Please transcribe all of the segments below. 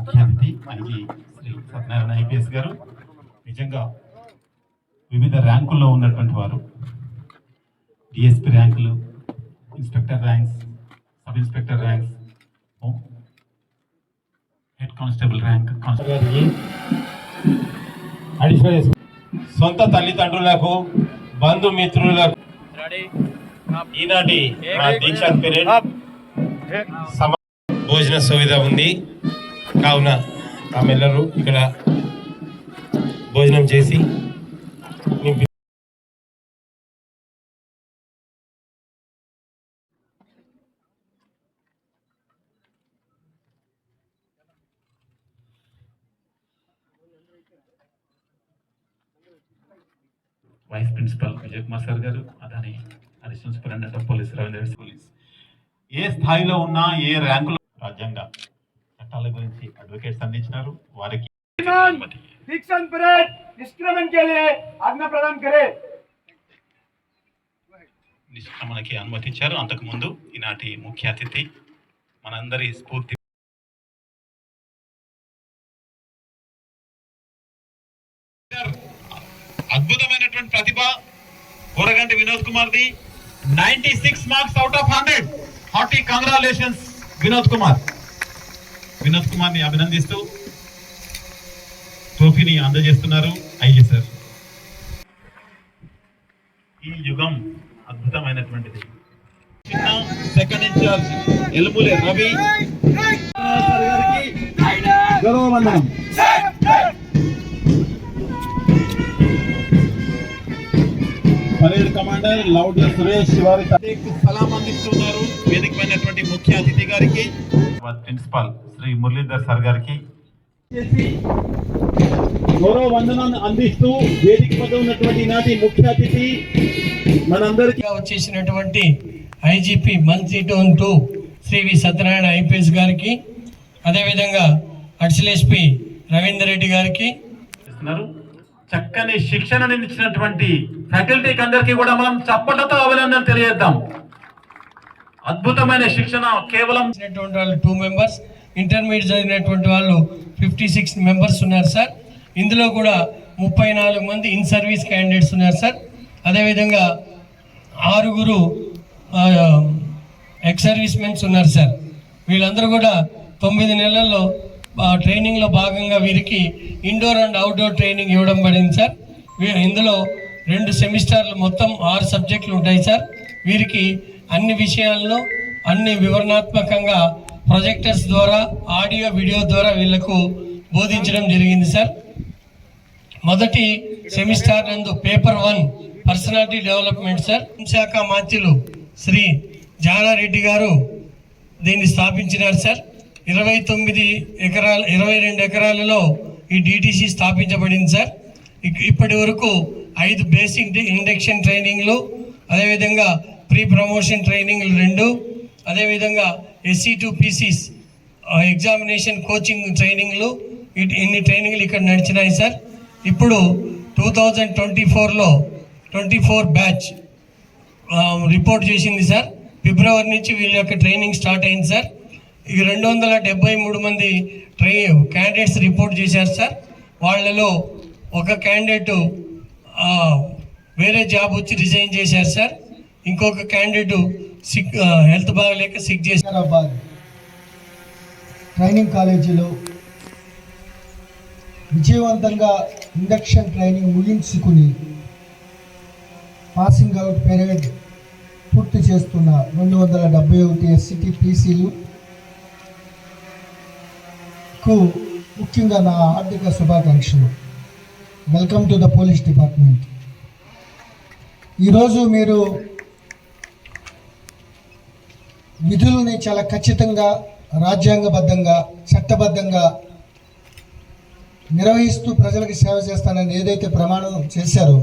ముఖ్య అతిథి IG Shri Satyanarayana IPS గారు. నిజంగా వివిధ ర్యాంకుల్లో ఉన్నటువంటి వారు. డిఎస్పి ర్యాంకులు inspector ranks sub inspector ranks head constable rank constable. సొంత తల్లిదండ్రులకు బంధుమిత్రులకు. ఈనాటి దీక్షా భోజన సువిధ ఉంది. కావున ఆమెల్లరూ ఇక్కడ భోజనం చేసి vice principal Vijay Kumar sir గారు Adani additional superintendent of police Ravindra police. ఏ స్థాయిలో ఉన్నా ఏ ర్యాంకులో రాజ్యాంగ. చట్టాల గురించి అడ్వకేట్స్ అందించినారు వారికి అనుమతి. दीक्षांत परेड निष्क्रमण के लिए आज्ञा प्रदान करे నిష్క్రమణకి అనుమతి ఇచ్చారు అంతకు ముందు ఈనాటి ముఖ్య అతిథి మనందరి స్ఫూర్తి అద్భుతమైనటువంటి ప్రతిభ Kuraganti Vinod Kumar the ninety six marks out of hundred hearty congratulations Vinod Kumar Vinod కుమార్ని అభినందిస్తూ ట్రోఫీని అందజేస్తున్నారు ఐజీ సార్ ఈ యుగం అద్భుతమైనటువంటిది చిన్న second in charge ఎలుములే Ravi parade commander లౌడ్ సురేష్ వారి సలాం అందిస్తున్నారు. వేదికమైనటువంటి ముఖ్య అతిథి గారికి. ప్రిన్సిపాల్ శ్రీ మురళీధర్ సార్ గారికి. గౌరవ వందనాన్ని అందిస్తూ వేదిక మీద ఉన్నటువంటి నాటి ముఖ్య అతిథి మనందరికీ వచ్చేసినటువంటి ఐజీపీ మంత్రి టోన్ టూ శ్రీ వి సత్యనారాయణ ఐపీఎస్ గారికి అదేవిధంగా అడిషనల్ ఎస్పీ రవీందర్ రెడ్డి గారికి. ఇస్తున్నారు చక్కని శిక్షణను ఇచ్చినటువంటి ఫ్యాకల్టీకి అందరికీ కూడా మనం చప్పటతో అభినందన తెలియజేద్దాం. అద్భుతమైన శిక్షణ కేవలం వాళ్ళు టూ మెంబర్స్ ఇంటర్మీడియట్ చదివినటువంటి వాళ్ళు ఫిఫ్టీ సిక్స్ మెంబర్స్ ఉన్నారు సార్. ఇందులో కూడా ముప్పై నాలుగు మంది ఇన్ సర్వీస్ క్యాండిడేట్స్ ఉన్నారు సార్. అదేవిధంగా ఆరుగురు ఎక్స్ సర్వీస్ మెన్స్ ఉన్నారు సార్. వీళ్ళందరూ కూడా తొమ్మిది నెలల్లో ట్రైనింగ్లో భాగంగా వీరికి ఇండోర్ అండ్ అవుట్డోర్ ట్రైనింగ్ ఇవ్వడం పడింది సార్. వీ- ఇందులో రెండు సెమిస్టర్లు మొత్తం ఆరు సబ్జెక్టులు ఉంటాయి సార్. వీరికి అన్ని విషయాల్లో అన్ని వివరణాత్మకంగా ప్రొజెక్టర్స్ ద్వారా ఆడియో వీడియో ద్వారా వీళ్ళకు బోధించడం జరిగింది సార్. మొదటి సెమిస్టార్ నందు paper one personality development sir. శాఖ మాత్యులు శ్రీ జానారెడ్డి గారు దీన్ని స్థాపించినారు సార్. ఇరవై తొమ్మిది ఎకరాల ఇరవై రెండు ఎకరాలలో ఈ డిటిసి స్థాపించబడింది సార్. ఇప్పటి వరకు ఐదు బేసిక్ ఇండక్షన్ ట్రైనింగ్లు అదేవిధంగా ప్రీ ప్రమోషన్ ట్రైనింగ్లు రెండు అదేవిధంగా SC to PCs examination coaching ట్రైనింగ్లు ఇట్- ఇన్ని ట్రైనింగ్లు ఇక్కడ నడిచినాయి సార్. ఇప్పుడు టూ థౌజండ్ ట్వంటీ ఫోర్లో ట్వంటీ ఫోర్ బ్యాచ్ రిపోర్ట్ చేసింది సార్. ఫిబ్రవరి నుంచి వీళ్ళ యొక్క ట్రైనింగ్ స్టార్ట్ అయింది సార్. ఈ రెండు వందల డెబ్బై మూడు మంది ట్రై క్యాండిడేట్స్ రిపోర్ట్ చేశారు సార్ వాళ్ళలో ఒక క్యాండిడేట్ వేరే జాబ్ వచ్చి రిజైన్ చేశారు సార్ ఇంకొక క్యాండిడేట్ సిక్ హెల్త్ బాగలేక సిక్ చేశారు ట్రైనింగ్ కాలేజీలో విజయవంతంగా ఇండక్షన్ ట్రైనింగ్ ముగించుకుని పాసింగ్ అవుట్ పెరేడ్ పూర్తి చేస్తున్న రెండు వందల డెబ్బై ఒకటి ఎస్సిటీ పీసీలు కు ముఖ్యంగా నా ఆర్థిక శుభాకాంక్షలు. Welcome to the police department ఈరోజు మీరు విధుల్ని చాలా ఖచ్చితంగా రాజ్యాంగబద్ధంగా చట్టబద్ధంగా నిర్వహిస్తూ ప్రజలకు సేవ చేస్తానని ఏదైతే ప్రమాణం చేశారో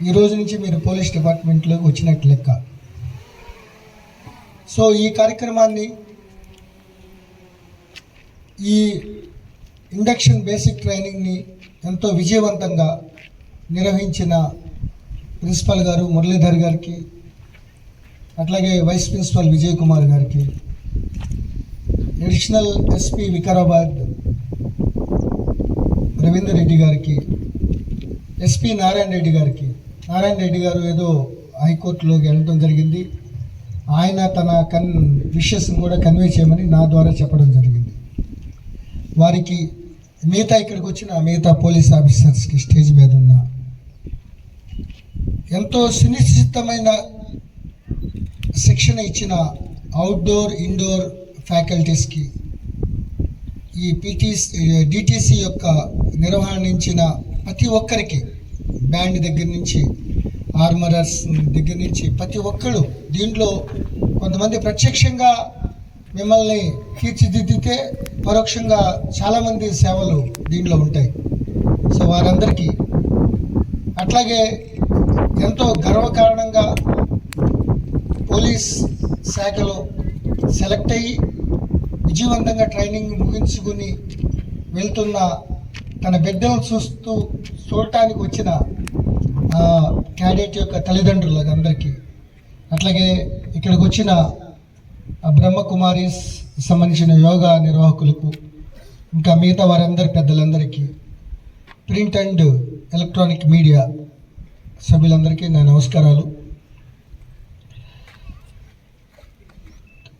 ఈ రోజు నుంచి మీరు పోలీస్ డిపార్ట్మెంట్లోకి వచ్చినట్టు లెక్క. సో ఈ కార్యక్రమాన్ని ఈ ఇండక్షన్ బేసిక్ ట్రైనింగ్ని ఎంతో విజయవంతంగా నిర్వహించిన ప్రిన్సిపల్ గారు మురళీధర్ గారికి అట్లాగే వైస్ ప్రిన్సిపల్ విజయ్ కుమార్ గారికి అడిషనల్ ఎస్పీ వికారాబాద్ రవీందర్ రెడ్డి గారికి ఎస్పీ నారాయణ రెడ్డి గారికి. నారాయణ రెడ్డి గారు ఏదో హైకోర్టులోకి వెళ్ళడం జరిగింది. ఆయన తన కన్ విషయస్ని కూడా కన్వే చేయమని నా ద్వారా చెప్పడం జరిగింది. వారికి మిగతా ఇక్కడికి వచ్చిన మిగతా పోలీస్ ఆఫీసర్స్కి స్టేజ్ మీద ఉన్న ఎంతో సునిశ్చితమైన శిక్షణ ఇచ్చిన అవుట్డోర్ ఇండోర్ ఫ్యాకల్టీస్కి ఈ పీటీస్ డిటీసీ యొక్క నిర్వహించిన ప్రతి ఒక్కరికి బ్యాండ్ దగ్గర నుంచి ఆర్మరర్స్ దగ్గర నుంచి ప్రతి ఒక్కరు దీంట్లో కొంతమంది ప్రత్యక్షంగా మిమ్మల్ని తీర్చిదిద్దితే పరోక్షంగా చాలామంది సేవలు దీంట్లో ఉంటాయి. సో వారందరికీ అట్లాగే ఎంతో గర్వకారణంగా పోలీస్ శాఖలో సెలెక్ట్ అయ్యి విజయవంతంగా ట్రైనింగ్ ముగించుకుని వెళ్తున్న తన బిడ్డను చూస్తూ చూడటానికి వచ్చిన క్యాడెట్ యొక్క తల్లిదండ్రులకు అందరికీ అట్లాగే ఇక్కడికి వచ్చిన బ్రహ్మకుమారీస్ సంబంధించిన యోగా నిర్వాహకులకు ఇంకా మిగతా వారందరి పెద్దలందరికీ ప్రింట్ అండ్ ఎలక్ట్రానిక్ మీడియా సభ్యులందరికీ నా నమస్కారాలు.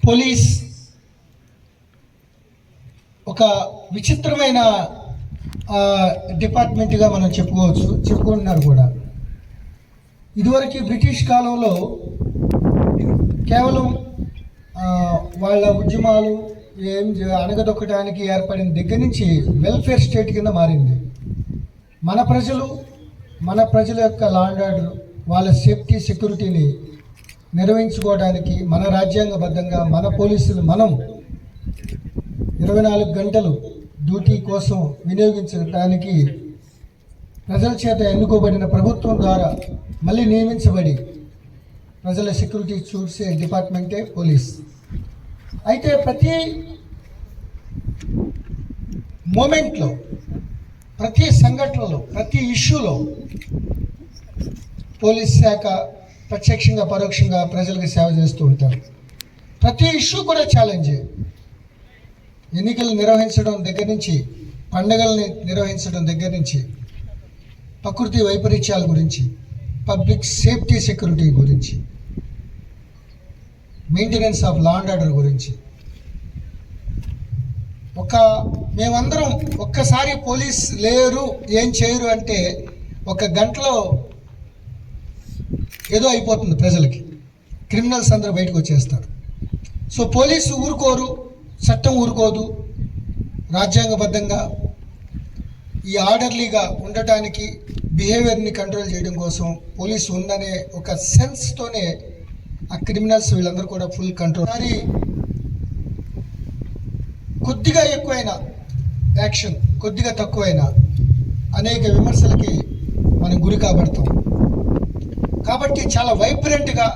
పోలీస్ ఒక విచిత్రమైన డిపార్ట్మెంట్గా మనం చెప్పుకోవచ్చు చెప్పుకుంటున్నారు కూడా. ఇదివరకు బ్రిటిష్ కాలంలో కేవలం వాళ్ళ ఉద్యమాలు ఏం అణగదొక్కడానికి ఏర్పడిన దగ్గర నుంచి వెల్ఫేర్ స్టేట్ కింద మారింది. మన ప్రజలు మన ప్రజల యొక్క లా ఆర్డర్ వాళ్ళ సేఫ్టీ సెక్యూరిటీని నిర్వహించుకోవడానికి మన రాజ్యాంగబద్ధంగా మన పోలీసులు మనం ఇరవై నాలుగు గంటలు డ్యూటీ కోసం వినియోగించడానికి ప్రజల చేత ఎన్నుకోబడిన ప్రభుత్వం ద్వారా మళ్ళీ నియమించబడి ప్రజల సెక్యూరిటీ చూసే డిపార్ట్మెంటే పోలీస్. అయితే ప్రతి మూమెంట్లో ప్రతి సంఘటనలో ప్రతి ఇష్యూలో పోలీస్ శాఖ ప్రత్యక్షంగా పరోక్షంగా ప్రజలకు సేవ చేస్తూ ఉంటారు. ప్రతి ఇష్యూ కూడా ఛాలెంజే ఎన్నికలు నిర్వహించడం దగ్గర నుంచి పండగల్ని నిర్వహించడం దగ్గర నుంచి ప్రకృతి వైపరీత్యాల గురించి పబ్లిక్ సేఫ్టీ సెక్యూరిటీ గురించి maintenance of law and order గురించి. ఒక మేమందరం ఒక్కసారి పోలీస్ లేరు ఏం చేయరు అంటే ఒక గంటలో ఏదో అయిపోతుంది ప్రజలకి. క్రిమినల్స్ అందరూ బయటకు వచ్చేస్తారు. సో పోలీసు ఊరుకోరు చట్టం ఊరుకోదు రాజ్యాంగబద్ధంగా ఈ ఆర్డర్లీగా ఉండటానికి బిహేవియర్ని కంట్రోల్ చేయడం కోసం పోలీసు ఉందనే ఒక సెన్స్తోనే ఆ క్రిమినల్స్ వీళ్ళందరూ కూడా ఫుల్ కంట్రోల్ మరి కొద్దిగా ఎక్కువైన యాక్షన్ కొద్దిగా తక్కువైన అనేక విమర్శలకి మనం గురి కాబడతాం. కాబట్టి చాలా వైబ్రెంట్గా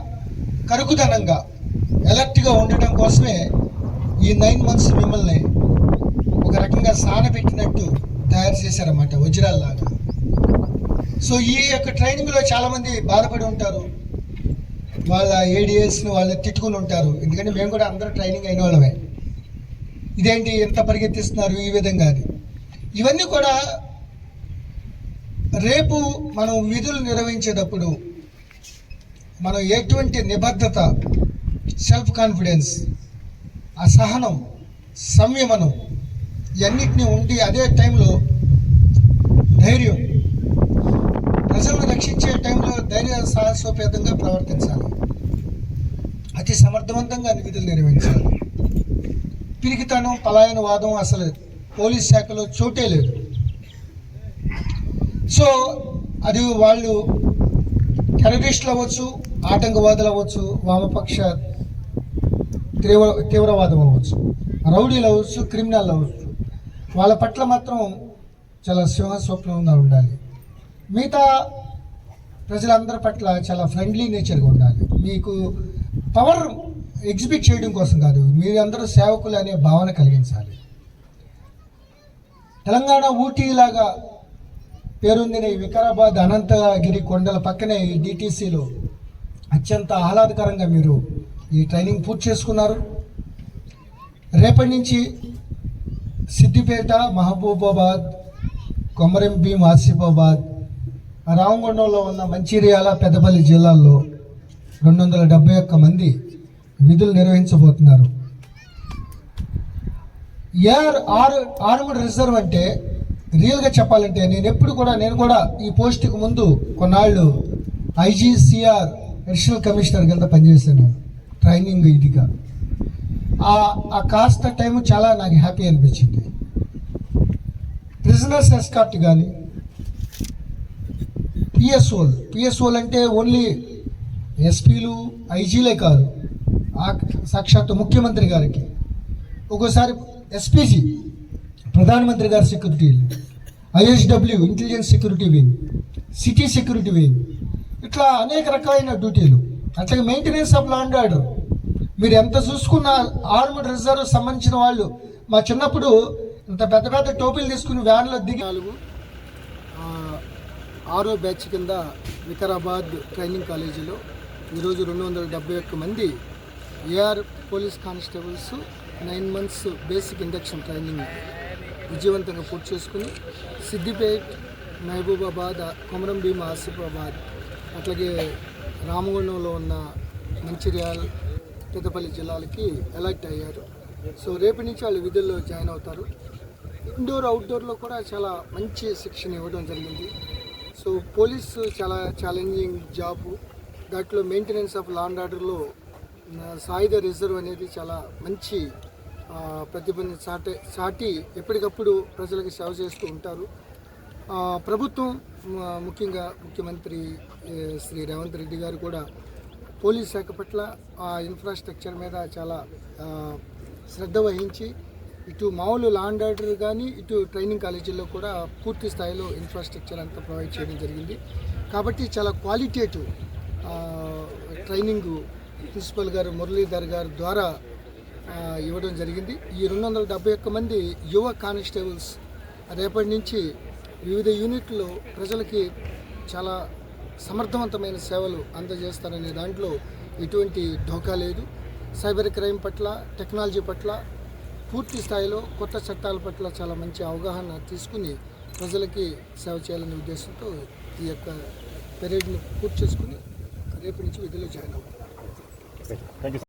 కరుకుదనంగా ఎలర్ట్గా ఉండటం కోసమే ఈ నైన్ మంత్స్ మిమ్మల్ని ఒక రకంగా సానబెట్టినట్టు తయారు చేశారన్నమాట వజ్రాల్లాగా. సో ఈ యొక్క ట్రైనింగ్లో చాలామంది బాధపడి ఉంటారు. వాళ్ళ ఏడిఎస్ని వాళ్ళు తిట్టుకుని ఉంటారు. ఎందుకంటే మేము కూడా అందరూ ట్రైనింగ్ అయిన వాళ్ళమే. ఇదేంటి ఎంత పరిగెత్తిస్తున్నారు ఈ విధంగా అది ఇవన్నీ కూడా రేపు మనం విధులు నిర్వహించేటప్పుడు మనం ఎటువంటి నిబద్ధత సెల్ఫ్ కాన్ఫిడెన్స్ అసహనం సంయమనం ఇవన్నిటిని ఉండి అదే టైంలో ధైర్యం ప్రజలను టైంలో ధైర్య సాహసోపేతంగా ప్రవర్తించాలి. అతి సమర్థవంతంగా విధులు నిర్వహించాలి. పిరికితనం పలాయనవాదం అసలు పోలీస్ శాఖలో చోటే లేదు. సో అది వాళ్ళు టెరరిస్టులు అవ్వచ్చు ఆటంకవాదులు అవ్వచ్చు వామపక్ష తీవ్ర తీవ్రవాదం అవ్వచ్చు రౌడీలు అవ్వచ్చు క్రిమినల్ అవ్వచ్చు వాళ్ళ పట్ల మాత్రం చాలా సింహస్వప్నంగా ఉండాలి. మిగతా ప్రజలందరి పట్ల చాలా ఫ్రెండ్లీ నేచర్గా ఉండాలి. మీకు పవర్ ఎగ్జిబిట్ చేయడం కోసం కాదు మీరందరూ సేవకులు అనే భావన కలిగించాలి. తెలంగాణ ఊటీలాగా పేరొందిన ఈ వికారాబాద్ అనంతగిరి కొండల పక్కనే ఈ డిటీసీలో అత్యంత ఆహ్లాదకరంగా మీరు ఈ ట్రైనింగ్ పూర్తి చేసుకున్నారు. రేపటి నుంచి సిద్దిపేట మహబూబాబాద్ కొమరం భీం ఆసిఫాబాద్ రామగుండంలో ఉన్న మంచిర్యాల పెద్దపల్లి జిల్లాల్లో రెండు వందల డెబ్బై ఒక్క మంది విధులు నిర్వహించబోతున్నారు. ఏఆర్ ఆరు ఆర్మడ్ రిజర్వ్ అంటే రియల్గా చెప్పాలంటే నేను ఎప్పుడు కూడా నేను కూడా ఈ పోస్ట్కి ముందు కొన్నాళ్ళు ఐజీసీఆర్ అడిషనల్ కమిషనర్ కింద పనిచేశాను ట్రైనింగ్ ఇదిగా. ఆ ఆ కాస్త టైం చాలా నాకు హ్యాపీ అనిపించింది. ప్రిజనర్స్ ఎస్కాట్ కానీ పిఎస్ఓలు పిఎస్ఓలు అంటే ఓన్లీ ఎస్పీలు ఐజీలే కాదు. సాక్షాత్తు ముఖ్యమంత్రి గారికి. ఒక్కోసారి ఎస్పీజీ ప్రధానమంత్రి గారి security ISW intelligence security wing city security wing ఇట్లా అనేక రకాలైన డ్యూటీలు. అట్లాగే మెయింటెనెన్స్ ఆఫ్ లా ఆర్డర్. మీరు ఎంత చూసుకున్న ఆర్మ్డ్ రిజర్వ్ సంబంధించిన వాళ్ళు. మా చిన్నప్పుడు ఇంత పెద్ద పెద్ద టోపీలు తీసుకుని వ్యాన్లో దిగి నాలుగు ఆరో బ్యాచ్ కింద వికారాబాద్ ట్రైనింగ్ కాలేజీలో ఈరోజు రెండు వందల డెబ్బై ఒక్క మంది AR police constables nine months basic induction training విజయవంతంగా పూర్తి చేసుకుని సిద్దిపేట్ మహబూబాబాద్ కొమరం భీమ ఆసిఫాబాద్ అట్లాగే రామగుండంలో ఉన్న మంచిర్యాల్ పెద్దపల్లి జిల్లాలకి ఎలర్ట్ అయ్యారు. సో రేపు నుంచి వాళ్ళు విధుల్లో జాయిన్ అవుతారు. ఇండోర్ అవుట్డోర్లో కూడా చాలా మంచి శిక్షణ ఇవ్వడం జరిగింది. సో పోలీసు చాలా ఛాలెంజింగ్ జాబ్ దాంట్లో మెయింటెనెన్స్ ఆఫ్ లా అండ్ ఆర్డర్లో సాయుధ రిజర్వ్ అనేది చాలా మంచి ప్రతిబంధ ప్రతిభని సాటి చాటి ఎప్పటికప్పుడు ప్రజలకు సేవ చేస్తూ ఉంటారు. ప్రభుత్వం ముఖ్యంగా ముఖ్యమంత్రి శ్రీ రేవంత్ రెడ్డి గారు కూడా పోలీస్ శాఖ పట్ల ఆ ఇన్ఫ్రాస్ట్రక్చర్ మీద చాలా శ్రద్ధ వహించి ఇటు మామూలు లా ఆర్డర్ కానీ ఇటు ట్రైనింగ్ కాలేజీల్లో కూడా పూర్తి స్థాయిలో ఇన్ఫ్రాస్ట్రక్చర్ అంతా ప్రొవైడ్ చేయడం జరిగింది. కాబట్టి చాలా క్వాలిటేటివ్ ట్రైనింగ్ ప్రిన్సిపల్ గారు మురళీధర్ గారు ద్వారా ఇవ్వడం జరిగింది. ఈ రెండు వందల డెబ్బై ఒక్క మంది యువ కానిస్టేబుల్స్ రేపటి నుంచి వివిధ యూనిట్లో ప్రజలకి చాలా సమర్థవంతమైన సేవలు అందజేస్తారనే దాంట్లో ఎటువంటి ఢోకా లేదు. సైబర్ క్రైమ్ పట్ల టెక్నాలజీ పట్ల పూర్తి స్థాయిలో కొత్త చట్టాల పట్ల చాలా మంచి అవగాహన తీసుకుని ప్రజలకి సేవ చేయాలనే ఉద్దేశంతో ఈ యొక్క పెరేడ్ని పూర్తి చేసుకుని రేపు నుంచి విధులు జాయిన్ అవుతాం.